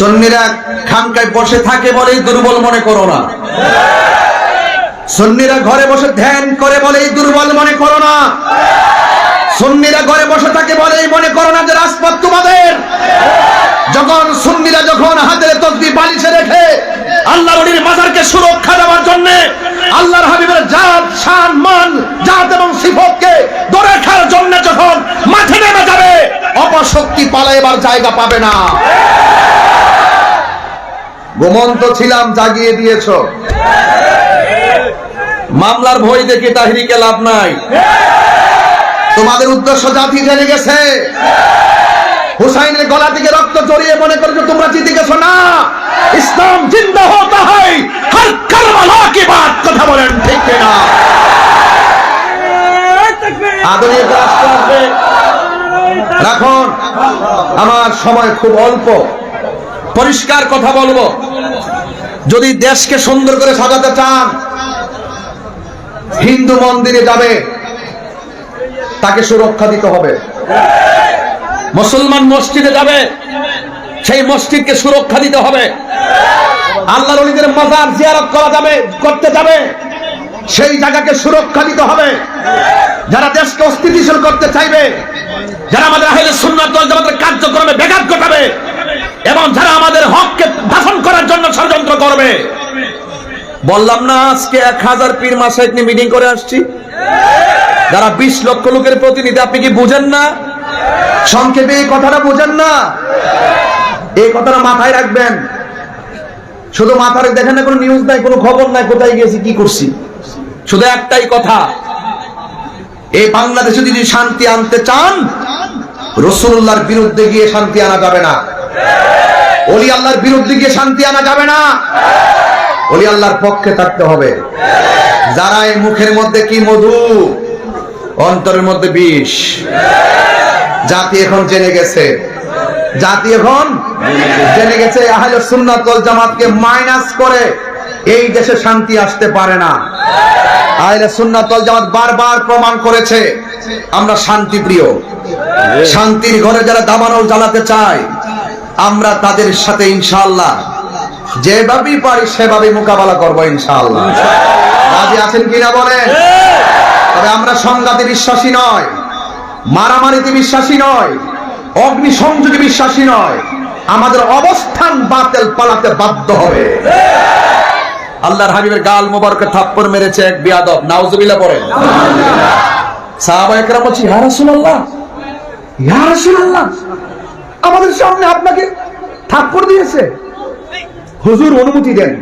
সন্নিরা খানকায় বসে থাকে বলেই দুর্বল মনে করো না। সন্নিরা ঘরে বসে ধ্যান করে বলেই দুর্বল মনে করো না। সুন্নিরা ঘরে বসে থাকে বলেই মনে করো না যে রাজপথ তোমাদের। যখন সুন্নিরা যখন হাতের তসবি বালিশে রেখে আল্লাহ নবীর মাজারকে সুরক্ষা দেওয়ার জন্য আল্লাহর হাবিবের জাত, শান, মান, জাত এবং সিফতকে ধরে রাখার জন্য যখন মাঠে নেমে যাবে, অপশক্তি পালাইবার জায়গা পাবে না। ঘুমন্ত ছিলাম, জাগিয়ে দিয়েছ। মামলার ভয় দেখে তাহিরিকে লাভ নাই। তোমাদের উদ্দেশ্য জাতি জেনে গেছে। হুসাইনের গলা থেকে রক্ত জড়িয়ে মনে করছ, তোমরা জিতে গেছো না? ইসলাম জিন্দা হতা হয় কি কথা বলেন ঠিক না রাষ্ট্র আসবে রাখুন, আমার সময় খুব অল্প। পরিষ্কার কথা বলব। যদি দেশকে সুন্দর করে সাজাতে চান, হিন্দু মন্দিরে যাবে, তাকে সুরক্ষা দিতে হবে। মুসলমান মসজিদে যাবে, সেই মসজিদকে সুরক্ষা দিতে হবে। আল্লাহর অলিদের মাজার জিয়ারত করা যাবে, করতে যাবে, সেই জায়গাকে সুরক্ষা দিতে হবে। যারা দেশকে অস্থিতিশীল করতে চাইবে, যারা আমাদের আহলে সুন্নাত দল জামাতের কার্যক্রমে ব্যাঘাত ঘটাবে এবং যারা আমাদের হককে ভাষণ করার জন্য ষড়যন্ত্র করবে। বললাম না, আজকে এক হাজার পীর নিয়ে মিটিং করে আসছি। যারা বিশ লক্ষ লোকের প্রতিনিধি, আপনি কি বুঝেন না? সংক্ষেপে এই কথাটা বুঝেন না? এই কথাটা মাথায় রাখবেন। শুধু মাথার দেখেন না, কোনো নিউজ নাই, কোনো খবর নাই, কোথায় গেছি কি করছি? শুধু একটাই কথা। এই বাংলাদেশে যদি শান্তি আনতে চান, রসুল্লাহর বিরুদ্ধে গিয়ে শান্তি আনা যাবে না। অলি আল্লাহর বিরুদ্ধে গিয়ে শান্তি আনা যাবে না। অলি আল্লাহর পক্ষে থাকতে হবে। যারা এই মুখের মধ্যে কি মধু, অন্তরের মধ্যে বিষ? জাতি এখন জেনে গেছে। জাতি এখন জেনে গেছে, আহলে সুন্নাত ওয়াল জামাতকে মাইনাস করে এই দেশে শান্তি আসতে পারে না। আহলে সুন্নাত ওয়াল জামাত বারবার প্রমাণ করেছে, আমরা শান্তি প্রিয় শান্তির ঘরে যারা দাবানল জ্বালাতে চায় আমরা তাদের সাথে ইনশাআল্লাহ যেভাবেই পারি সেভাবে মোকাবেলা করব ইনশাআল্লাহ। রাজি আছেন কিনা বলেন? তবে আমরা সংঘাতে বিশ্বাসী নয়, মারামারিতে বিশ্বাসী নয় অগ্নি সংযোগে বিশ্বাসী নয়, আমাদের অবস্থান বাতিল পালাতে বাধ্য হবে। আল্লাহর হাবিবের গাল মোবারকে থাপ্পড় মেরেছে এক বিয়াদব, নাউজুবিল্লাহ পড়েন সাহাবা একরাম বলছি, ইয়া রাসূলুল্লাহ ইয়া রাসূলুল্লাহ। আমাদের সামনে আপনাকে থাপ্পড় দিয়েছে। হুজুর অনুমতি দেন,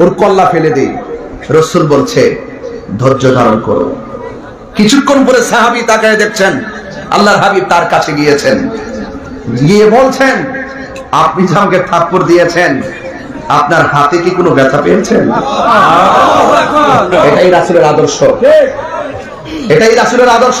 ওর কল্লা ফেলে দেই। রসুল বলছে, ধৈর্য ধারণ করো। কিছুক্ষণ পরে সাহাবি তাকায় দেখছেন, আল্লাহর হাবিব তার কাছে গিয়েছেন। গিয়ে বলছেন, আপনি যে আমাকে থাপ্পড় দিয়েছেন, আপনার হাতে কি কোনো ব্যথা পেয়েছেন এটাই রাসুলের আদর্শ। এটাই রাসুলের আদর্শ।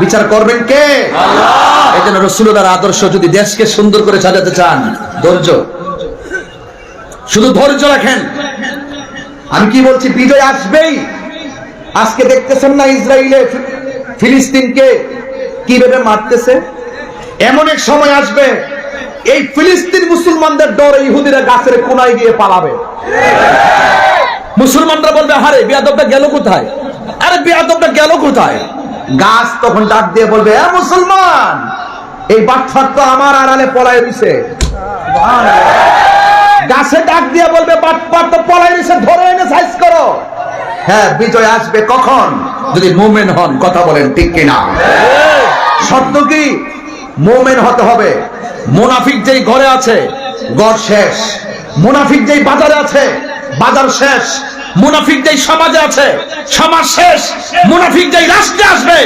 বিচার করবেন কে? এই জন্য রসুলদার আদর্শ যদি দেশকে সুন্দর করে সাজাতে চান ধৈর্য। শুধু ধৈর্য রাখেন। আমি কি বলছি বিজয় আসবেই। আজকে দেখতেছেন না ইসরায়েলে ফিলিস্তিনকে কীভাবে মারতেছে? এমন এক সময় আসবে এই ফিলিস্তিন মুসলমানদের ডরে ইহুদিরা গাছের কোনায় গিয়ে পালাবে। মুসলমানরা বলবে হারে বিয়াদবটা গেল কোথায়? আরে বিয়াদবটা গেল কোথায়? গাছ তখন ডাক দিয়ে বলবে, এ মুসলমান, এই বাচ্চার তো আমার আড়ালে পলায় দিছে গাছে ডাক দিয়ে বলবে বাটপার তো পলাই দিছে ধরে এনে সাইজ করো। হ্যাঁ বিজয় আসবে কখন? যদি মুমেন হন, কথা বলেন ঠিক কিনা? শর্ত কি? মোমেন হতে হবে। মুনাফিক যেই ঘরে আছে, ঘর শেষ। মুনাফিক যেই বাজারে আছে, বাজার শেষ। মুনাফিক যেই সমাজে আছে। সমাজ শেষ মুনাফিক যেই রাষ্ট্রে আসবে।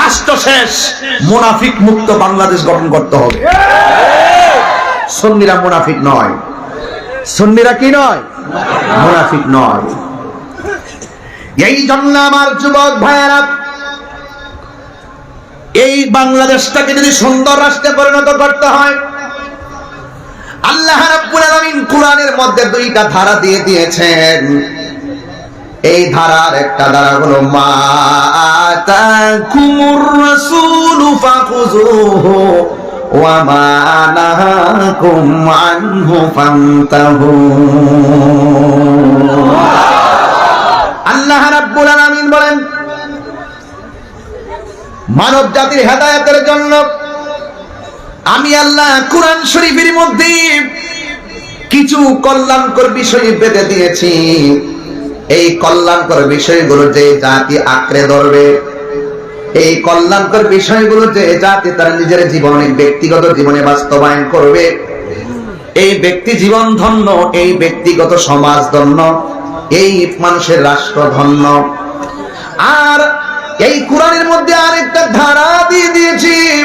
রাষ্ট্র শেষ, মুনাফিক মুক্ত বাংলাদেশ গঠন করতে হবে। সন্নিরা মুনাফিক নয়। সুন্নিরা কি নয়? মুনাফিক নয়। এই জন্য আমার যুবক ভাইয়েরা, এই বাংলাদেশটাকে যদি সুন্দর রাষ্ট্রে পরিণত করতে হয়, আল্লাহ রাব্বুল আলামিন কোরআনের মধ্যে দুইটা ধারা দিয়ে দিয়েছেন। এই ধারার একটা ধারা হলো, মা আতাকুমুর রাসূলু ফাখুযুহু বলেন মানব জাতির হেদায়েতের জন্য আমি আল্লাহ কোরআন শরীফের মধ্যে কিছু কল্যাণকর বিষয় বেঁধে দিয়েছি। এই কল্যাণকর বিষয়গুলো যে জাতি আঁকড়ে ধরবে, এই কল্যাণকর বিষয়গুলো যে জাতি তার নিজের জীবনে, ব্যক্তিগত জীবনে বাস্তবায়ন করবে। এই ব্যক্তি জীবন ধন্য, এই ব্যক্তিগত সমাজ ধন্য, এই মানুষের রাষ্ট্র ধন্য। আর এই কোরআনের মধ্যে আরেকটা ধারা দিয়ে দিয়েছি।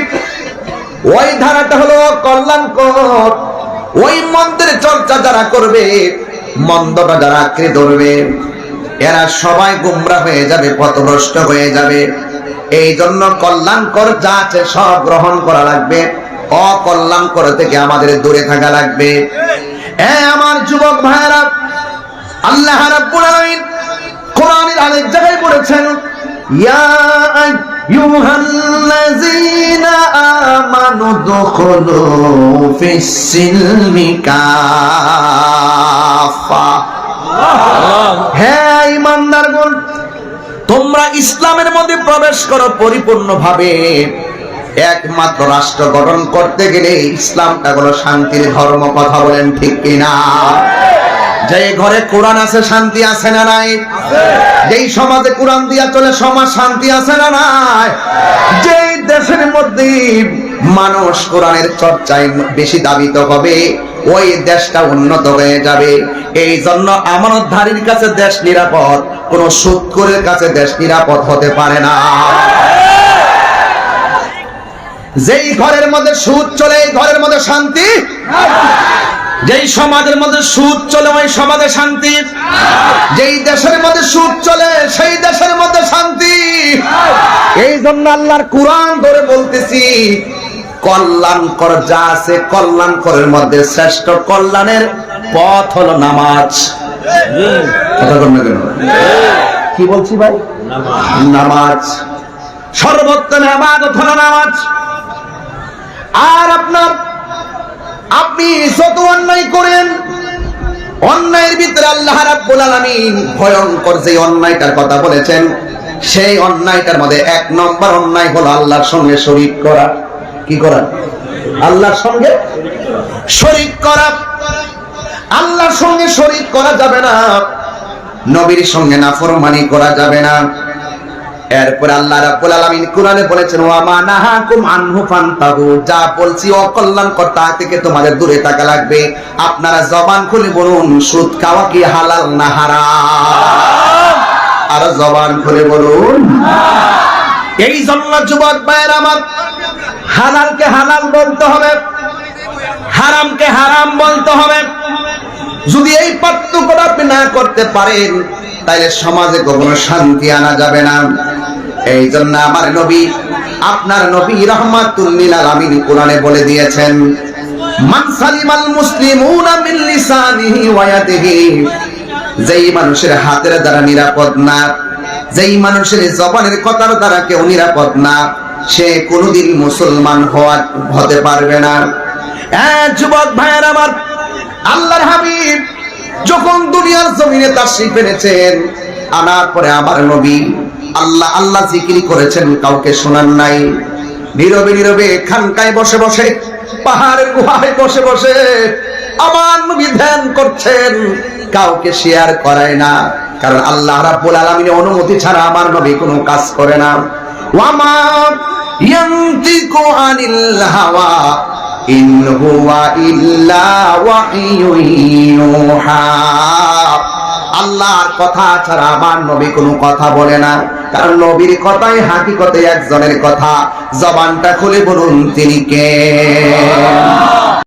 ওই ধারাটা হলো কল্যাণকর। ওই মন্দের চর্চা যারা করবে, মন্দটা যারা আঁকড়ে ধরবে। এরা সবাই গুমরা হয়ে যাবে, পথভ্রষ্ট হয়ে যাবে। এই জন্য কল্যাণকর যা আছে সব গ্রহণ করা লাগবে। অকল্যাণকর থেকে আমাদের দূরে থাকা লাগবে। আমার যুবক ভাইয়েরা, আল্লাহ রাব্বুল কোরআনের আরেক জায়গায় বলেছেন, ইয়া হ্যাঁ তোমরা ইসলামের মধ্যে প্রবেশ করো পরিপূর্ণভাবে। একমাত্র রাষ্ট্র গঠন করতে গেলে ইসলামটা হলো শান্তির ধর্ম কথা বলেন ঠিক কিনা? যে ঘরে কোরআন আছে, শান্তি আছে না নাই? যেই সমাজে কোরআন দিয়া চলে, সমাজ শান্তি আছে না নাই? যেই দেশের মধ্যে মানুষ কোরআনের চর্চায় বেশি দাবিত হবে ওই দেশটা উন্নত হয়ে যাবে। এই জন্য আমানতধারীর কাছে দেশ নিরাপদ, কোন সুৎকরের কাছে দেশ নিরাপদ হতে পারে না। যেই ঘরের মধ্যে সুদ চলে, এই ঘরের মধ্যে শান্তি? যেই সমাজের মধ্যে সুদ চলে, ওই সমাজে শান্তি? যেই দেশের মধ্যে সুদ চলে, সেই দেশের মধ্যে শান্তি? এই জন্য আল্লাহর কোরআন ধরে বলতেছি কল্যাণকর যা আছে কল্যাণকরের মধ্যে শ্রেষ্ঠ কল্যাণের পথ হলো নামাজ? কি বলছি ভাই? নামাজ। সর্বোত্তম আবাদত হলো নামাজ। আর আপনার, আপনি যত অন্যায় করেন, অন্যায়ের ভিতরে আল্লাহ রাব্বুল আলামিন ভয়ঙ্কর যে অন্যায়টার কথা বলেছেন, সেই অন্যায়টার মধ্যে এক নম্বর অন্যায় হলো আল্লাহর সঙ্গে শরীক করা। কি করা আল্লাহর সঙ্গে শরীক করা। আল্লাহর সঙ্গে শরীক করা যাবে না। নবীর সঙ্গে নাফরমানি করা যাবে না। এরপর আল্লাহ রাব্বুল আলামিন কোরআনে বলেছেন, ওয়া মা নাহাকুম আনহু যা বলছি অকল্যাণকর তা থেকে তোমাদের দূরে থাকা লাগবে। আপনারা জবান খুলে বলুন, সুদ খাওয়া কি হালাল না হারাম? আর জবান খুলে বলুন। এই জন্য যুবক ভাইয়ের আমার হালালকে হালাল বলতে হবে, হারামকে হারাম বলতে হবে। যদি এই পার্থক্যটা আপনি না করতে পারেন তাহলে সমাজে কখনো শান্তি আনা যাবে না। এই জন্য আমার নবী, আপনার নবী রহমাতুল্লিল আলামিন কোরআনে বলে দিয়েছেন, মান সালিমাল মুসলিমুনা মিন লিসানিহি ওয়া ইয়াদিহি যেই মানুষের হাতের দ্বারা নিরাপদ না, যেই মানুষের জবানের কথার দ্বারা কেউ নিরাপদ না সে কোনোদিন মুসলমান হওয়া হতে পারবে না। যুবক ভাইয়ের আমার আল্লাহর হাবিব যখন দুনিয়ার জমিনে তার পেরেছেন আনার পরে আমার নবী আল্লাহ আল্লাহ জিকিরি করেছেন, কাউকে শোনান নাই। নীরবে নীরবে খানকায় বসে বসে, পাহাড়ের গুহায় বসে বসে আমার নবী ধ্যান করছেন, কাউকে শেয়ার করায় না। কারণ আল্লাহ রাব্বুল আলামিনের অনুমতি ছাড়া আমার নবী কোনো কাজ করে না। আল্লাহর কথা ছাড়া আমার নবী কোনো কথা বলে না। কারণ নবীর কথাই হাকিকতে একজনের কথা। জবানটা খুলে বলুন, তিনি কে?